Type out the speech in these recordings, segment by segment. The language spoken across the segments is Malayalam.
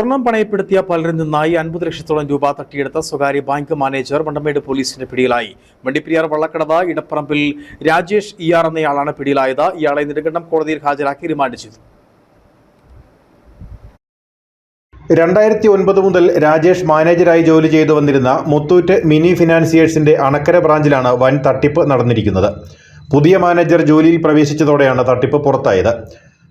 സ്വർണം പണയപ്പെടുത്തിയ പലരിൽ നിന്നായി അൻപത് ലക്ഷത്തോളം രൂപ തട്ടിയെടുത്ത സ്വകാര്യ ബാങ്ക് മാനേജർ വണ്ടമേട് പോലീസിന്റെ പിടിയിലായി. വണ്ടിപ്പെരിയാർ വള്ളക്കടവ് ഇടപ്പറമ്പിൽ രാജേഷ് ഇയാർ എന്നയാളാണ് പിടിയിലായത്. ഇയാളെ നെടുങ്കണ്ടം കോടതിയിൽ ഹാജരാക്കി റിമാൻഡ് ചെയ്തു. രണ്ടായിരത്തി ഒൻപത് മുതൽ രാജേഷ് മാനേജരായി ജോലി ചെയ്തു വന്നിരുന്ന മുത്തൂറ്റ് മിനി ഫിനാൻസിയേഴ്സിന്റെ അണക്കര ബ്രാഞ്ചിലാണ് വൻ തട്ടിപ്പ് നടന്നിരിക്കുന്നത്. പുതിയ മാനേജർ ജോലിയിൽ പ്രവേശിച്ചതോടെയാണ് തട്ടിപ്പ് പുറത്തായത്.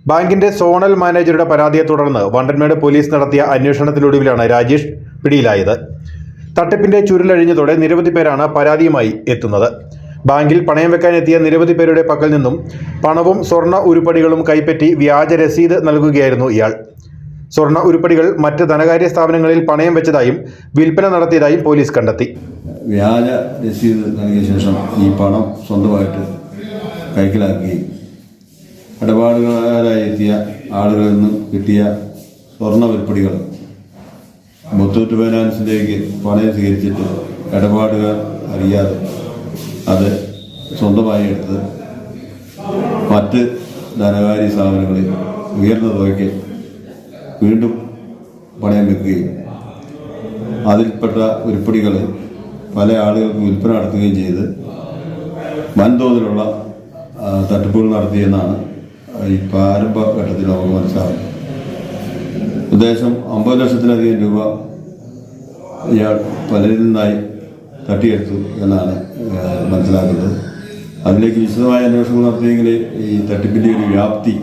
ബാങ്കിന്റെ സോണൽ മാനേജറുടെ പരാതിയെ തുടർന്ന് വണ്ടൻമേട് പോലീസ് നടത്തിയ അന്വേഷണത്തിലൊടുവിലാണ് രാജേഷ് പിടിയിലായത്. തട്ടിപ്പിന്റെ ചുരുളഴിഞ്ഞതോടെ നിരവധി പേരാണ് പരാതിയുമായി എത്തുന്നത്. ബാങ്കിൽ പണയം വെക്കാനെത്തിയ നിരവധി പേരുടെ പക്കൽ നിന്നും പണവും സ്വർണ ഉരുപ്പടികളും കൈപ്പറ്റി വ്യാജ രസീത് നൽകുകയായിരുന്നു ഇയാൾ. സ്വർണ ഉരുപ്പടികൾ മറ്റ് ധനകാര്യ സ്ഥാപനങ്ങളിൽ പണയം വെച്ചതായും വിൽപ്പന നടത്തിയതായും പോലീസ് കണ്ടെത്തി. വ്യാജ രസീത് നൽകിയ ശേഷം ഈ പണം സ്വന്തമായിട്ട് കൈക്കലാക്കുകയും ഇടപാടുകാരായി എത്തിയ ആളുകളിൽ നിന്ന് കിട്ടിയ സ്വർണ ഉരുപ്പടികൾ മുത്തൂറ്റ് ഫൈനാൻസിലേക്ക് പണയം സ്വീകരിച്ചിട്ട് ഇടപാടുകാർ അറിയാതെ അത് സ്വന്തമായി എടുത്ത് മറ്റ് ധനകാര്യ സ്ഥാപനങ്ങളിൽ ഉയർന്ന തുകയ്ക്ക് വീണ്ടും പണയം വെക്കുകയും അതിൽപ്പെട്ട ഉരുപ്പടികൾ പല ആളുകൾക്ക് വിൽപ്പന നടത്തുകയും ചെയ്ത് വൻതോതിലുള്ള തട്ടിപ്പുകൾ നടത്തിയെന്നാണ് ഈ പ്രാരംഭ ഘട്ടത്തിൽ നമുക്ക് മനസ്സിലാകും ഉദ്ദേശം അമ്പത് ലക്ഷത്തിലധികം രൂപ ഇയാൾ പലരിൽ നിന്നായി തട്ടിയെടുത്തു എന്നാണ് മനസ്സിലാക്കുന്നത്. അതിലേക്ക് വിശദമായ അന്വേഷണം നടത്തിയെങ്കിൽ ഈ തട്ടിപ്പിന്റെ ഒരു വ്യാപ്തി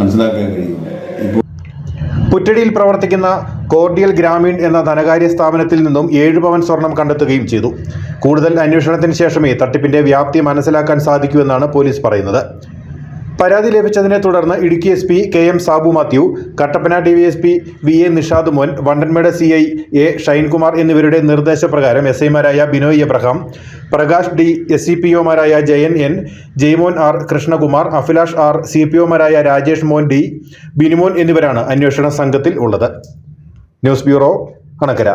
മനസ്സിലാക്കാൻ കഴിയും. ഇപ്പോൾ പുറ്റടിയിൽ പ്രവർത്തിക്കുന്ന കോർഡിയൽ ഗ്രാമീൺ എന്ന ധനകാര്യ സ്ഥാപനത്തിൽ നിന്നും ഏഴ് പവൻ സ്വർണം കണ്ടെത്തുകയും ചെയ്തു. കൂടുതൽ അന്വേഷണത്തിന് ശേഷമേ തട്ടിപ്പിന്റെ വ്യാപ്തി മനസ്സിലാക്കാൻ സാധിക്കൂ എന്നാണ് പോലീസ് പറയുന്നത്. പരാതി ലഭിച്ചതിനെ തുടർന്ന് Idukki S P K M Sabu Mathew Kattappana D Y S P V A Nishad Mon Vandanmedu C I A Shinekumar എന്നിവരുടെ നിർദ്ദേശപ്രകാരം എസ് ഐമാരായ Binoy Abraham Prakash D S C P ഒമാരായ Jayan N Jaimon R Krishnakumar Afilash R C P ഒമാരായ Rajesh Mon D Binumon എന്നിവരാണ് അന്വേഷണ സംഘത്തിൽ ഉള്ളത്. News bureau Anakkara.